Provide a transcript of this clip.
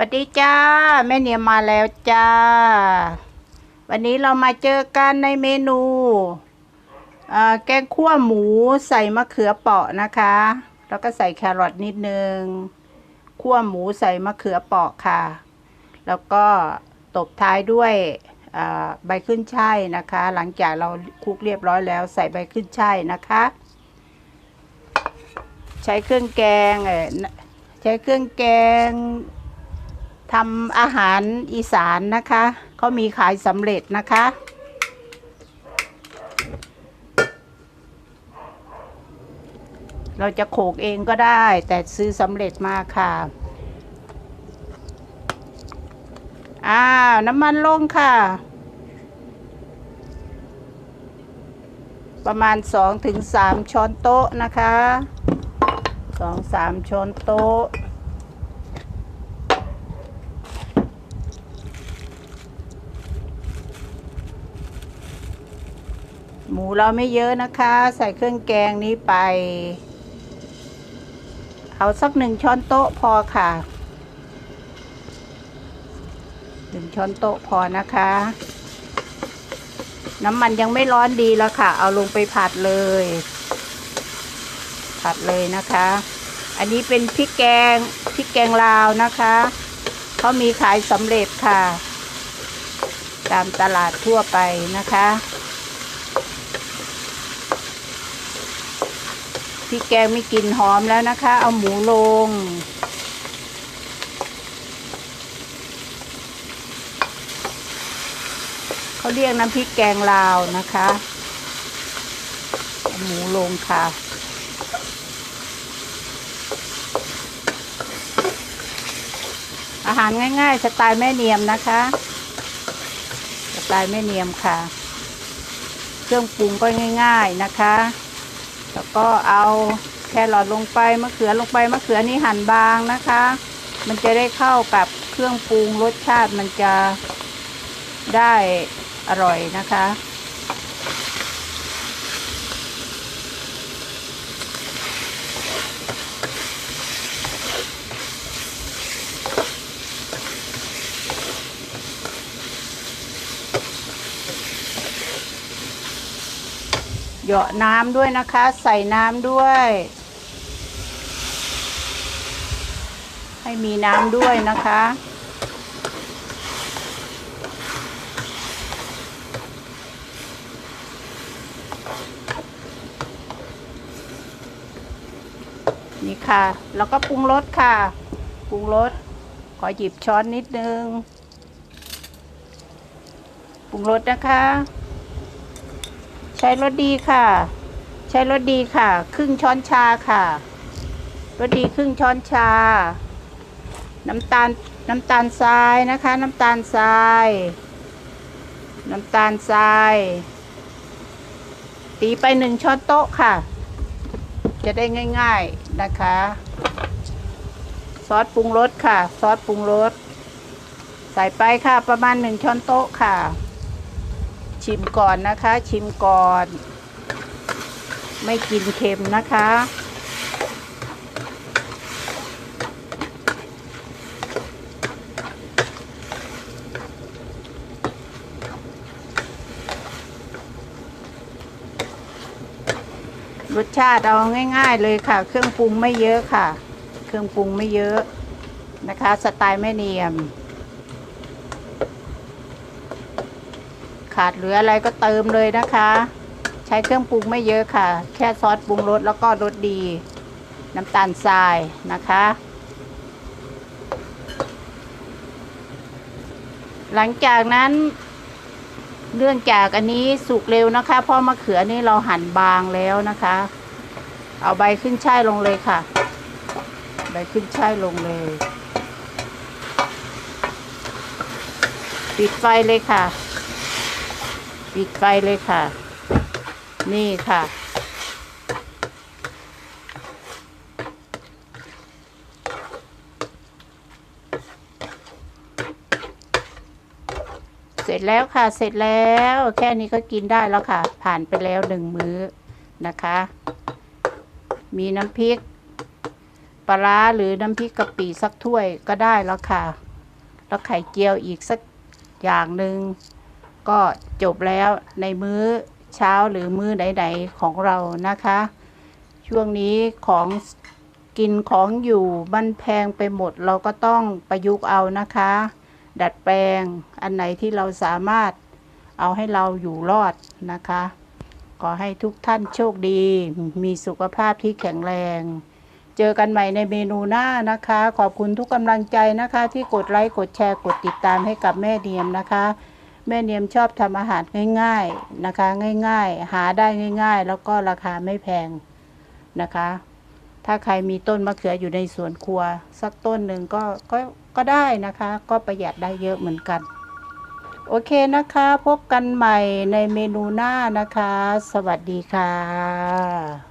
วัสดีจ้าแม่เนียมมาแล้วจ้า วันนี้เรามาเจอกันในเมนูแกงคั่วหมูใส่มะเขือเปราะนะคะ แล้วก็ใส่แครอทนิดนึงคั่วหมูใส่มะเขือเปราะค่ะ แล้วก็ตบท้ายด้วยใบขึ้นช่ายนะคะ หลังจากเราคลุกเรียบร้อยแล้วใส่ใบขึ้นช่ายนะคะ ใช้เครื่องแกงใช้เครื่องแกง ทำอาหารอีสานนะคะเขามีขายสำเร็จนะคะ เราจะโขกเองก็ได้ แต่ซื้อสำเร็จมาค่ะอ้าวน้ำมันลงค่ะ ประมาณ2-3ถึงช้อนโต๊ะนะคะ2-3ช้อนโต๊ะ หมูเราไม่เยอะนะคะ ใส่เครื่องแกงนี้ไป เอาสักหนึ่งช้อนโต๊ะพอค่ะหนึ่งช้อนโต๊ะพอนะคะ น้ำมันยังไม่ร้อนดีแล้วค่ะ เอาลงไปผัดเลย ผัดเลยนะคะ อันนี้เป็นพริกแกงพริกแกงลาวนะคะเขามีขายสำเร็จค่ะ ตามตลาดทั่วไปนะคะ พริกแกงไมีกลิ่นหอมแล้วนะคะ เอาหมูลง เขาเรียกน้ำพริกแกงลาวนะคะเอาหมูลงค่ะ อาหารง่ายๆ สไตล์แม่เนียมนะคะ สไตล์แม่เนียมค่ะ เครื่องปรุงก็ง่าย ๆนะคะ แล้วก็เอาแครอทลงไปมะเขือลงไปมะเขือนี่หั่นบางนะคะ มันจะได้เข้ากับเครื่องปรุงรสชาติมันจะได้อร่อยนะคะ เหยาะน้ำด้วยนะคะ ใส่น้ำด้วย ให้มีน้ำด้วยนะคะนี่ค่ะ แล้วก็ปรุงรสค่ะ ปรุงรส ขอหยิบช้อนนิดนึง ปรุงรสนะคะ ใช้รสดีค่ะ ใช้รสดีค่ะ ครึ่งช้อนชาค่ะรสดีครึ่งช้อนชา น้ำตาลน้ำตาลทรายนะคะ น้ำตาลทราย น้ำตาลทราย ตีไปหนึ่งช้อนโต๊ะค่ะ จะได้ง่ายๆนะคะ ซอสปรุงรสค่ะ ซอสปรุงรสใส่ไปค่ะประมาณหนึ่งช้อนโต๊ะค่ะ ชิมก่อนนะคะ ชิมก่อน ไม่กินเค็มนะคะ รสชาติเอาง่าย ๆ เลยค่ะ เครื่องปรุงไม่เยอะค่ะ เครื่องปรุงไม่เยอะนะคะ สไตล์แม่เนียม ขาดเหลืออะไรก็เติมเลยนะคะ ใช้เครื่องปรุงไม่เยอะค่ะ แค่ซอสปรุงรสแล้วก็รสดี น้ำตาลทรายนะคะ หลังจากนั้น เรื่องจากอันนี้สุกเร็วนะคะเพราะมะเขือนี่เราหั่นบางแล้วนะคะ เอาใบขึ้นช่ายลงเลยค่ะ ใบขึ้นช่ายลงเลยปิดไฟเลยค่ะ ปิดไฟเลยค่ะ นี่ค่ะ เสร็จแล้วค่ะเสร็จแล้ว แค่นี้ก็กินได้แล้วค่ะ ผ่านไปแล้วหนึ่งมื้อนะคะ มีน้ำพริกปลาร้าหรือน้ำพริกกะปิสักถ้วยก็ได้แล้วค่ะ แล้วไข่เจียวอีกสักอย่างหนึ่ง ก็จบแล้วในมื้อเช้าหรือมื้อไหนๆของเรานะคะ ช่วงนี้ของกินของอยู่มันแพงไปหมดเราก็ต้องประยุกต์เอานะคะ ดัดแปลงอันไหนที่เราสามารถเอาให้เราอยู่รอดนะคะ ขอให้ทุกท่านโชคดี มีสุขภาพที่แข็งแรง เจอกันใหม่ในเมนูหน้านะคะ ขอบคุณทุกกำลังใจนะคะ ที่กดไลค์ กดแชร์ กดติดตามให้กับแม่เนียมนะคะ แม่เนียมชอบทำอาหารง่าย ๆนะคะ ง่าย ๆ หาได้ง่าย ๆ แล้วก็ราคาไม่แพงนะคะ ถ้าใครมีต้นมะเขืออยู่ในสวนครัว สักต้นหนึ่งก็ก็ก็ได้นะคะ ก็ประหยัดได้เยอะเหมือนกัน โอเคนะคะ พบกันใหม่ในเมนูหน้านะคะ สวัสดีค่ะ